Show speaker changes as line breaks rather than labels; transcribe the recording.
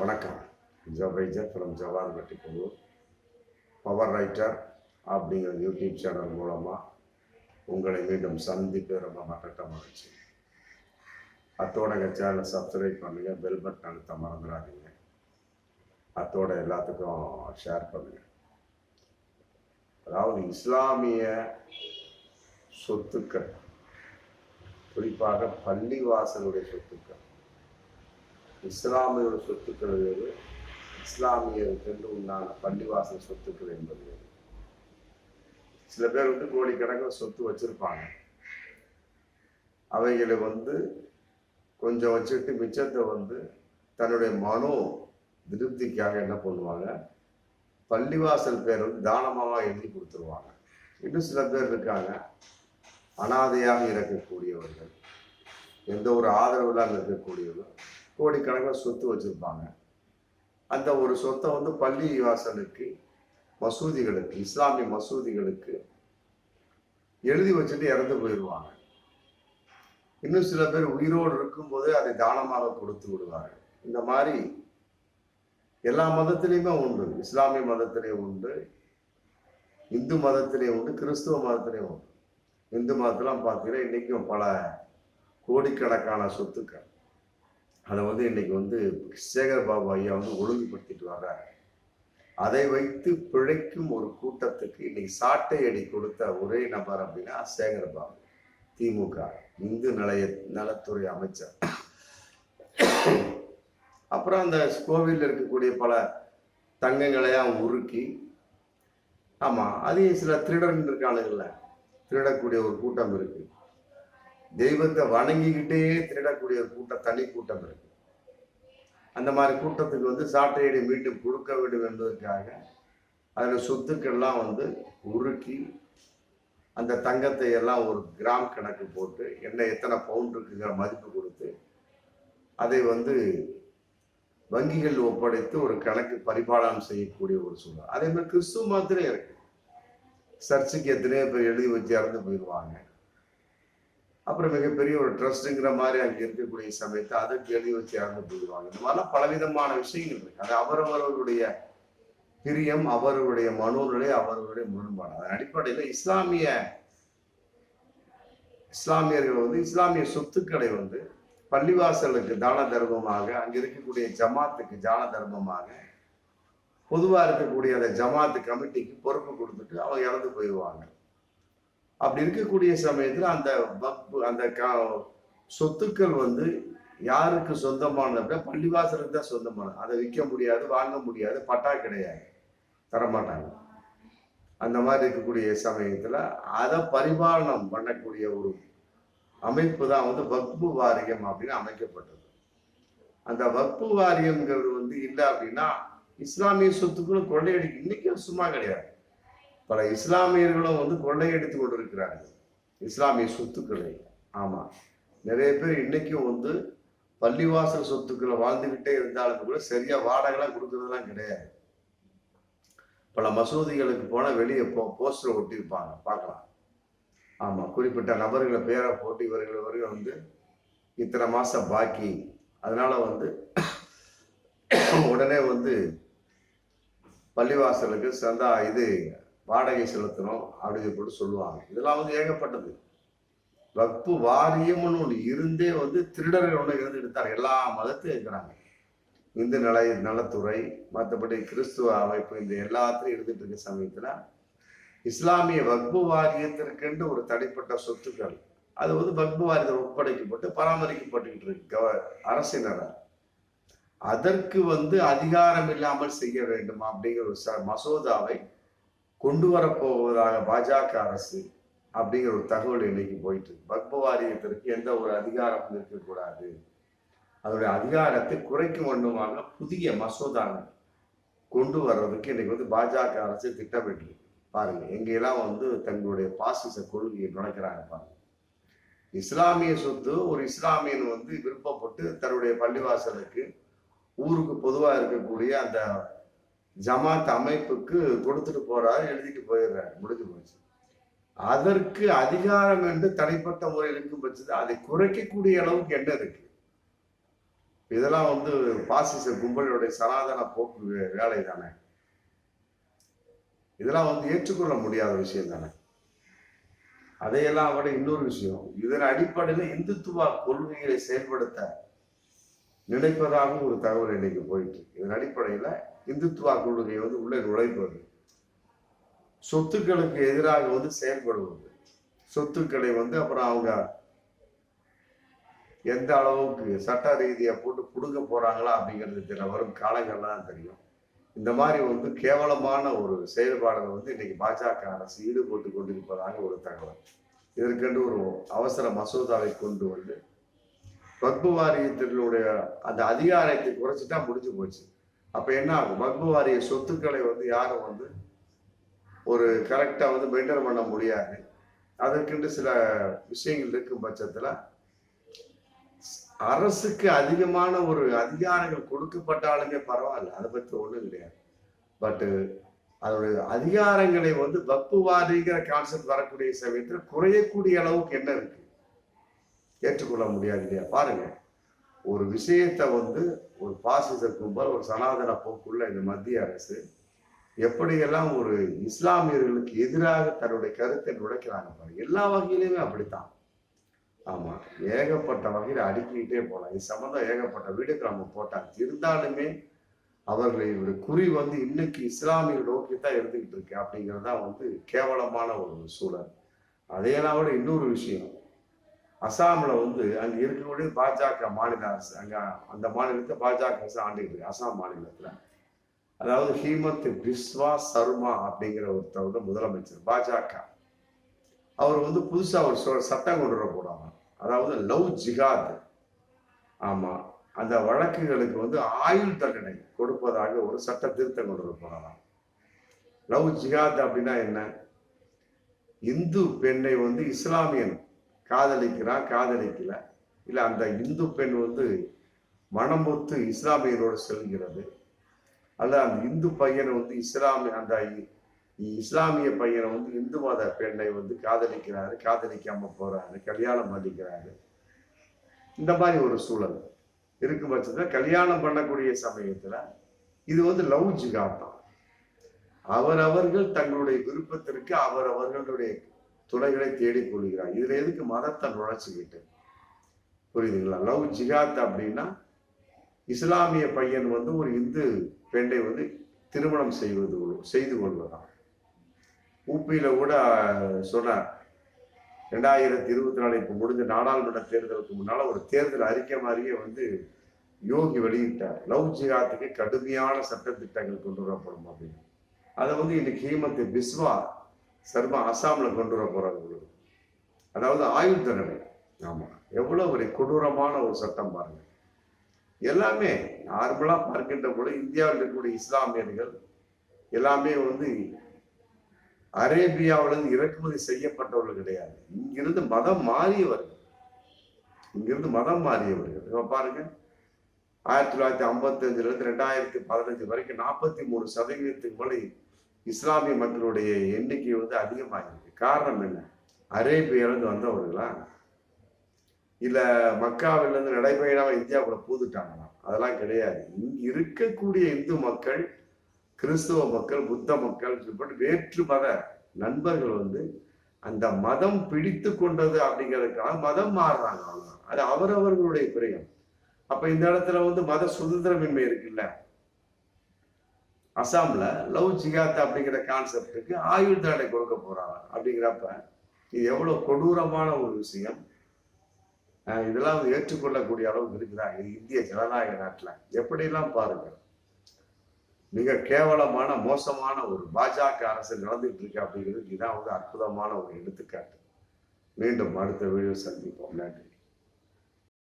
வணக்கம். ஜவைஜர் ஃப்ரம் ஜவார் குழு பவர் ரைட்டர் அப்படிங்கிற யூடியூப் சேனல் மூலமாக உங்களை மீண்டும் சந்திப்பு ரொம்ப மட்டட்ட மகிழ்ச்சி அத்தோட எங்கள் சேனலை சப்ஸ்கிரைப் பண்ணுங்கள் பெல் பட்டன் அழுத்த மறந்துடாதீங்க. அத்தோட எல்லாத்துக்கும் ஷேர் பண்ணுங்கள் அதாவது இஸ்லாமிய சொத்துக்கள் குறிப்பாக பள்ளிவாசலுடைய சொத்துக்கள் இஸ்லாமியோட சொத்துக்கள் வேறு இஸ்லாமியருக்கென்று உண்டான பள்ளிவாசல் சொத்துக்கள் என்பது வேறு சில பேர் வந்து கோடிக்கணக்கில் சொத்து வச்சிருப்பாங்க. அவைகளை வந்து கொஞ்சம் வச்சுட்டு மிச்சத்தை வந்து தன்னுடைய மனோ திருப்திக்காக என்ன பண்ணுவாங்க? பள்ளிவாசல் பேர் வந்து தானமாக எழுதி கொடுத்துருவாங்க. இன்னும் சில பேர் இருக்காங்க. அனாதையாக இருக்கக்கூடியவர்கள். எந்த ஒரு ஆதரவு இல்லாமல் இருக்கக்கூடியவர்கள். கோடிக்கணக்கில் சொத்து வச்சுருப்பாங்க. அந்த ஒரு சொத்தை வந்து பள்ளி வாசலுக்கு மசூதிகளுக்கு இஸ்லாமிய மசூதிகளுக்கு எழுதி வச்சுட்டு இறந்து போயிடுவாங்க. இன்னும் சில பேர் உயிரோடு இருக்கும்போதே அதை தானமாக கொடுத்து விடுவார்கள். இந்த மாதிரி எல்லா மதத்திலையுமே உண்டு. இஸ்லாமிய மதத்திலையும் உண்டு இந்து மதத்திலையும் உண்டு கிறிஸ்துவ மதத்திலையும் உண்டு. இந்து மதத்தெல்லாம் பார்த்தீங்கன்னா இன்றைக்கும் பல கோடிக்கணக்கான சொத்துக்கள். அதை வந்து இன்னைக்கு வந்து சேகர் பாபு ஐயா வந்து ஒழுங்குபடுத்திட்டு வர்றாரு. அதை வைத்து பிழைக்கும் ஒரு கூட்டத்துக்கு இன்னைக்கு சாட்டை அடி கொடுத்த ஒரே நபர் அப்படின்னா சேகர் பாபு திமுக இந்து நிலைய நலத்துறை அமைச்சர். அப்புறம் அந்த கோவிலில் இருக்கக்கூடிய பல தங்கங்களையும் உருக்கி ஆமாம் அதையும் சில திருடன் இருக்கானுங்கள்ல திருடக்கூடிய ஒரு கூட்டம் இருக்குது தெய்வத்தை வணங்கிக்கிட்டே திருடக்கூடிய கூட்டம் தனி கூட்டம் இருக்கு. அந்த மாதிரி கூட்டத்துக்கு வந்து சாட்டையடி மீண்டும் கொடுக்க வேண்டும் என்பதற்காக அதில் சொத்துக்கள்லாம் வந்து உருக்கி அந்த தங்கத்தை எல்லாம் ஒரு கிராம் கணக்கு போட்டு என்ன எத்தனை பவுண்ட் இருக்குங்கிற மதிப்பு கொடுத்து அதை வந்து வங்கிகள் ஒப்படைத்து ஒரு கணக்கு பரிபாலனம் செய்யக்கூடிய ஒரு சூழல். அதே மாதிரி கிறிஸ்துவ மாத்திரம் இருக்கு. சர்ச்சுக்கு எத்தனையோ பேர் எழுதி வச்சு இறந்து போயிடுவாங்க அப்புறம் மிகப்பெரிய ஒரு ட்ரஸ்ட்டுங்கிற மாதிரி அங்கே இருக்கக்கூடிய சமயத்தை அதை கேள்வி வச்சு இறந்து போயிடுவாங்க. இந்த மாதிரிலாம் பலவிதமான விஷயங்கள் இருக்கு. அது அவரவர்களுடைய பிரியம் அவர்களுடைய மனோநிலை அவர்களுடைய முரண்பாடு. அதன் அடிப்படையில் இஸ்லாமிய இஸ்லாமியர்கள் வந்து இஸ்லாமிய சொத்துக்களை வந்து பள்ளிவாசலுக்கு தான தர்மமாக அங்கே இருக்கக்கூடிய ஜமாத்துக்கு தான தர்மமாக பொதுவாக இருக்கக்கூடிய அந்த ஜமாத்து கமிட்டிக்கு பொறுப்பு கொடுத்துட்டு அவங்க இறந்து போயிடுவாங்க. அப்படி இருக்கக்கூடிய சமயத்தில் அந்த வக்பு அந்த கா சொத்துக்கள் வந்து யாருக்கு சொந்தமானது அப்படின்னா பள்ளிவாசலுக்கு தான் சொந்தமானது. அதை விற்க முடியாது வாங்க முடியாது பட்டா கிடையாது. தரமாட்டாங்க. அந்த மாதிரி இருக்கக்கூடிய சமயத்தில் அதை பரிபாலனம் பண்ணக்கூடிய ஒரு அமைப்பு தான் வந்து வக்பு வாரியம் அப்படின்னு அமைக்கப்பட்டது. அந்த வக்பு வாரியம்ங்கிறது வந்து இல்லை அப்படின்னா இஸ்லாமிய சொத்துக்களும் கொள்ளையடி இன்னைக்கும் சும்மா கிடையாது. பல இஸ்லாமியர்களும் வந்து கொள்ளையடித்து கொண்டிருக்கிறார்கள். இஸ்லாமிய சொத்துக்களை. ஆமா. நிறைய பேர் இன்னைக்கும் வந்து பள்ளிவாசல் சொத்துக்களை வாழ்ந்துகிட்டே இருந்தாலும் கூட சரியா வாடகைலாம் கொடுக்கறதெல்லாம் கிடையாது. பல மசூதிகளுக்கு போனால் வெளியே போ போஸ்டர் ஒட்டியிருப்பாங்க. பார்க்கலாம். ஆமாம் குறிப்பிட்ட நபர்களை பேரை போட்டு இவர்கள் இவர்கள் வந்து இத்தனை மாதம் பாக்கி. அதனால வந்து உடனே வந்து பள்ளிவாசலுக்கு சந்தா இது வாடகை செலுத்தணும் அப்படின்னு போட்டு சொல்லுவாங்க. இதெல்லாம் வந்து ஏகப்பட்டது. வக்பு வாரியம்னு ஒன்று இருந்தே வந்து திருடர்கள் ஒன்று இருந்து எடுத்தார் எல்லா மதத்தையும் இருக்கிறாங்க. இந்து நல நலத்துறை மற்றபடி கிறிஸ்துவ அமைப்பு இந்த எல்லாத்துலையும் இருந்துட்டு இருக்க சமயத்தில் இஸ்லாமிய வக்பு வாரியத்திற்கென்று ஒரு தனிப்பட்ட சொத்துக்கள். அது வந்து வக்பு வாரியத்தில் ஒப்படைக்கப்பட்டு பராமரிக்கப்பட்டுக்கிட்டு இருக்கு கவ அரசினரால் அதற்கு வந்து அதிகாரம் இல்லாமல் செய்ய வேண்டும் அப்படிங்கிற ஒரு ச மசோதாவை கொண்டு வரப்போவதாக பாஜக அரசு அப்படிங்கிற ஒரு தகவல் இன்னைக்கு போயிட்டு வக்பு வாரியத்திற்கு எந்த ஒரு அதிகாரமும் இருக்கக்கூடாது. அதனுடைய அதிகாரத்தை குறைக்கும் வண்ணமாக புதிய மசோதாவை கொண்டு வர்றதுக்கு இன்னைக்கு வந்து பாஜக அரசு திட்டமிட்டு பாருங்க எங்கெல்லாம் வந்து தங்களுடைய பாசிச கொள்கையை நுழைக்கிறாங்க பாருங்க. இஸ்லாமிய சொத்து ஒரு இஸ்லாமியன் வந்து விருப்பப்பட்டு தன்னுடைய பள்ளிவாசலுக்கு ஊருக்கு பொதுவாக இருக்கக்கூடிய அந்த ஜமாத் அமைப்புக்கு கொடுத்துட்டு போறாரு எழுதிட்டு போயிடுறாரு. முடிஞ்சு போச்சு. அதற்கு அதிகாரம் என்று தனிப்பட்ட முறையில் இருக்கும் பட்சத்தில் அதை குறைக்கக்கூடிய அளவுக்கு என்ன இருக்கு? இதெல்லாம் வந்து பாசிச கும்பலுடைய சனாதன போக்கு வே- வேலை தானே. இதெல்லாம் வந்து ஏற்றுக்கொள்ள முடியாத விஷயம் தானே. அதையெல்லாம் விட இன்னொரு விஷயம். இதன் அடிப்படையில் இந்துத்துவ கொள்கைகளை செயல்படுத்த நினைப்பதாக ஒரு தகவல் இன்னைக்கு போயிட்டு இதன் அடிப்படையில் இந்துத்துவ கொள்கை வந்து உள்ளே நுழைப்பது சொத்துக்களுக்கு எதிராக வந்து செயல்படுவது. சொத்துக்களை வந்து அப்புறம் அவங்க எந்த அளவுக்கு சட்ட ரீதியாக போட்டு கொடுக்க போறாங்களா அப்படிங்கிறது தெரியல வரும். காலங்கள்லாம் தெரியும். இந்த மாதிரி வந்து கேவலமான ஒரு செயல்பாடுகள் வந்து இன்னைக்கு பாஜக அரசு ஈடுபட்டு கொண்டிருப்பதாக ஒரு தகவல். இதற்கென்று ஒரு அவசர மசோதாவை கொண்டு வந்து வக்பு வாரியத்தினுடைய அந்த அதிகாரத்தை குறைச்சிட்டா முடிஞ்சு போச்சு. அப்ப என்ன ஆகும்? வக்பு வாரிய சொத்துக்களை வந்து யாரும் வந்து ஒரு கரெக்டா வந்து மெயின்டைன் பண்ண முடியாது. அதற்கென்று சில விஷயங்கள் இருக்கும் பட்சத்துல அரசுக்கு அதிகமான ஒரு அதிகாரங்கள் கொடுக்கப்பட்டாலுமே பரவாயில்ல. அதை பற்றி ஒன்றும் கிடையாது. பட்டு அதோட அதிகாரங்களை வந்து வக்குவாதிங்கிற கான்செப்ட் வரக்கூடிய சமயத்தில் குறையக்கூடிய அளவுக்கு என்ன இருக்கு? ஏற்றுக்கொள்ள முடியாது இல்லையா? பாருங்க. ஒரு விஷயத்தை வந்து ஒரு பாசிச கும்பல் ஒரு சனாதன போக்குள்ள இந்த மத்திய அரசு எப்படியெல்லாம் ஒரு இஸ்லாமியர்களுக்கு எதிராக தன்னுடைய கருத்தை நுழைக்கிறாங்க பாருங்க எல்லா வகையிலுமே அப்படித்தான். ஆமா ஏகப்பட்ட வகையில அடுக்கிக்கிட்டே போலாம். இது சம்மந்தம் ஏகப்பட்ட வீடுக்கு நம்ம போட்டாங்க. இருந்தாலுமே அவர்களுடைய குறி வந்து இன்னைக்கு இஸ்லாமிய நோக்கி தான் இருந்துகிட்டு இருக்கு அப்படிங்கிறது தான் வந்து கேவலமான ஒரு சூழல். அதையெல்லாம் விட இன்னொரு விஷயம். அசாமில் வந்து அங்கே இருக்கக்கூடிய பாஜக மாநில அரசு அங்கே அந்த மாநிலத்தை பாஜக அரசு ஆண்டுகிட்டு இருக்கு அசாம் மாநிலத்தில். அதாவது ஹீமந்த் பிஸ்வா சர்மா அப்படிங்கிற ஒருத்தர் முதலமைச்சர் பாஜக. அவர் வந்து புதுசாக ஒரு சொ- சட்டம் கொண்டு வர போறாங்க. அதாவது லவ் ஜிகாத் ஆமாம் அந்த வழக்குகளுக்கு வந்து ஆயுள் தண்டனை கொடுப்பதாக ஒரு சட்ட திருத்தம் கொண்டு வர போறாங்க. லவ் ஜிகாத் அப்படின்னா என்ன? இந்து பெண்ணை வந்து இஸ்லாமியன் காதலிக்கிறான் காதலிக்கல. இல்லை அந்த இந்து பெண் வந்து மனமொத்து இஸ்லாமியரோடு செல்கிறது. அல்ல அந்த இந்து பையனை வந்து இஸ்லாமிய அந்த இ- இஸ்லாமிய பையனை வந்து இந்து மத பெண்ணை வந்து காதலிக்கிறாரு காதலிக்காம போறாரு கல்யாணம் பண்ணிக்கிறாரு. இந்த மாதிரி ஒரு சூழல் இருக்கும் பட்சத்தில் கல்யாணம் பண்ணக்கூடிய சமயத்துல இது வந்து லவ் ஜிகாத் அவரவர்கள் தங்களுடைய விருப்பத்திற்கு அவரவர்களுடைய துணைகளை தேடிக் கொள்கிறார் இதுல எதுக்கு மதத்தை நுழைச்சிக்கிட்டு புரியுதுங்களா? லவ் ஜிகாத் அப்படின்னா இஸ்லாமிய பையன் வந்து ஒரு இந்து பெண்ணை வந்து திருமணம் செய்வது செய்து கொள்வதாம். ஊப்பியில கூட சொன்னார் ரெண்டாயிரத்தி இருபத்தி நாலு இப்போ முடிஞ்ச நாடாளுமன்ற தேர்தலுக்கு முன்னால ஒரு தேர்தல் அறிக்கை மாதிரியே வந்து யோகி வெளியிட்டார். லவ் ஜிகாத்துக்கு கடுமையான சட்ட திட்டங்கள் கொண்டு வரப்படும் அப்படின்னு. அதை வந்து இன்னைக்கு ஹேமந்த் பிஸ்வா சர்மா அசாமில் கொண்டு வர போறாங்க அதாவது ஆயுள் தண்டனை. ஆமாம் எவ்வளவு ஒரு கொடூரமான ஒரு சட்டம் பாருங்கள் எல்லாமே நார்மலாக பார்க்கின்ற போது இந்தியாவில் இருக்கக்கூடிய இஸ்லாமியர்கள் எல்லாமே வந்து அரேபியாவிலிருந்து இறக்குமதி செய்யப்பட்டவர்கள் கிடையாது. இங்கிருந்து மதம் மாறியவர்கள். இங்கிருந்து மதம் மாறியவர்கள். இப்போ பாருங்க. ஆயிரத்தி தொள்ளாயிரத்தி ஐம்பத்தி அஞ்சுல ரெண்டாயிரத்தி பதினஞ்சு வரைக்கும் நாற்பத்தி மூணு சதவீதத்துக்கு மேலே இஸ்லாமிய மக்களுடைய எண்ணிக்கை வந்து அதிகமாகிருக்கு. காரணம் என்ன? அரேபியாவிலேருந்து வந்தவர்களா? இல்லை மக்காவிலேருந்து நடைபயணமாக இந்தியாவுக்குள்ள பூந்துட்டாங்களா அதெல்லாம் கிடையாது. இங்கே இருக்கக்கூடிய இந்து மக்கள் கிறிஸ்துவ மக்கள் புத்த மக்கள் இப்படி வேற்று மத நண்பர்கள் வந்து அந்த மதம் பிடித்து கொண்டது அப்படிங்கிறதுக்காக மதம் மாறுறாங்க அது அவரவர்களுடைய பிரியம். அப்ப இந்த இடத்துல வந்து மத சுதந்திரமின்மை இருக்குல்ல? அசாமில் லவ் ஜிகாத் அப்படிங்கிற கான்செப்டுக்கு ஆயுள் தண்டனை கொடுக்க போகிறாங்க அப்படிங்கிறப்ப இது எவ்வளோ கொடூரமான ஒரு விஷயம். இதெல்லாம் வந்து ஏற்றுக்கொள்ளக்கூடிய அளவுக்கு இருக்குதா இது இந்திய ஜனநாயக நாட்டில். எப்படியெல்லாம் பாருங்கள் மிக கேவலமான மோசமான ஒரு பாஜக அரசு நடந்துகிட்டு இருக்கு அப்படிங்கிறது இதான் வந்து அற்புதமான ஒரு எடுத்துக்காட்டு. மீண்டும் அடுத்த வீடியோ சந்திப்போம். நன்றி.